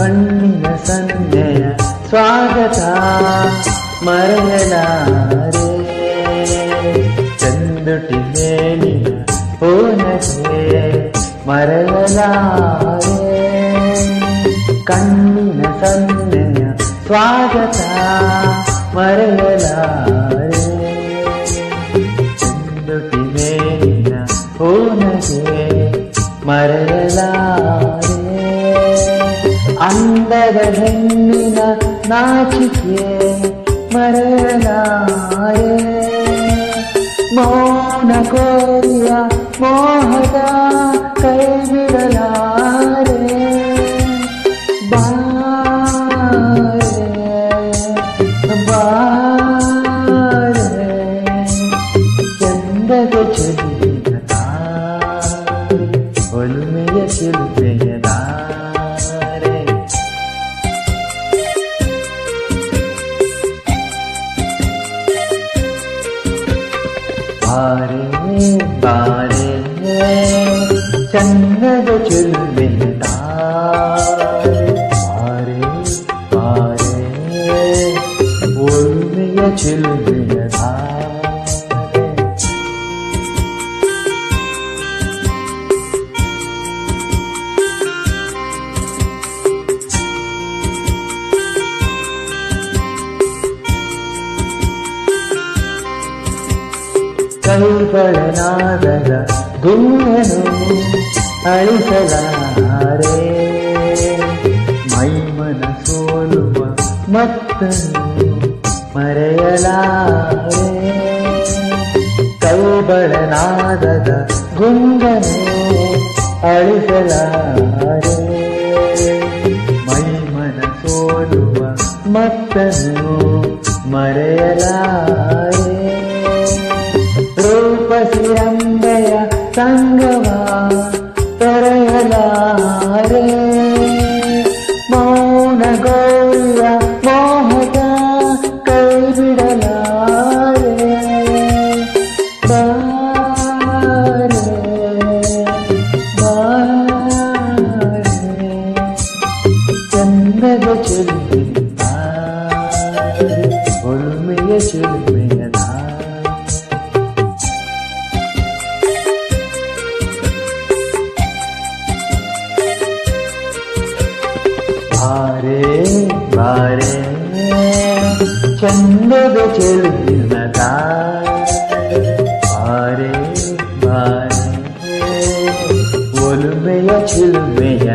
ಕಣ್ಣಿನ ಸಂಜೆಯ ಸ್ವಾಗತ ಮರೆಯಲಾರೆ. ಚಂದುಟಿ ಮೇಲಿನ ಓನಗೆ ಮರೆಯಲಾರೆ. ಕಣ್ಣಿನ ಸಂಜೆಯ ಸ್ವಾಗತ ಮರೆಯಲಾರೆ. ಹೆಣ್ಣಿನ ನಾಚಿಕೆ ಮರೆಯಲಾರೆ ಮೌನ ಕೋರಿಯ ಮೋಹದ ಕೈ ಬಿಡಲಾರೆ ಬಾರೆ ಬಾರೆ ಚಂದದ ಚೆಲುವಿನ ತಾರೆ ಒಲುಮೆಯ ಚೆಲುವೆಯ ചങ്ങത ചൊല്ലിൻ താരെ ഒഴുകിയ ചൊല്ലി ಕೈಗಳನಾದದ ಗುಂಡನು ಅಳಿಸಲಾರೆ. ಮೈಮನ ಸೋಲುವ ಮತ್ತನು ಮರೆಯಲಾರೆ. ಕೈಗಳನಾದದ ಗುಂಗನು ಅಳಿಸಲಾರೆ. ಮೈಮನ ಸೋಲುವ ಮತ್ತನು ಮರೆಯಲಾರೆ. ರೂಪಸಿರಂಬೆಯ ಸಂಗಮ ತೊರೆಯಲಾರೆ ಮೌನ ಗೌರಿಯ ಮೋಹದ ಕೈ ಬಿಡಲಾರೆ ಬಾರೆ ಬಾರೆ ಚಂದದ ಚೆಲುವಿನ ಚಂದದ ಚೆಲುವಿನ ಬಾರೆ ಬಾರೆ ಒಲುಮೆಯ ಚೆಲುವೆಯ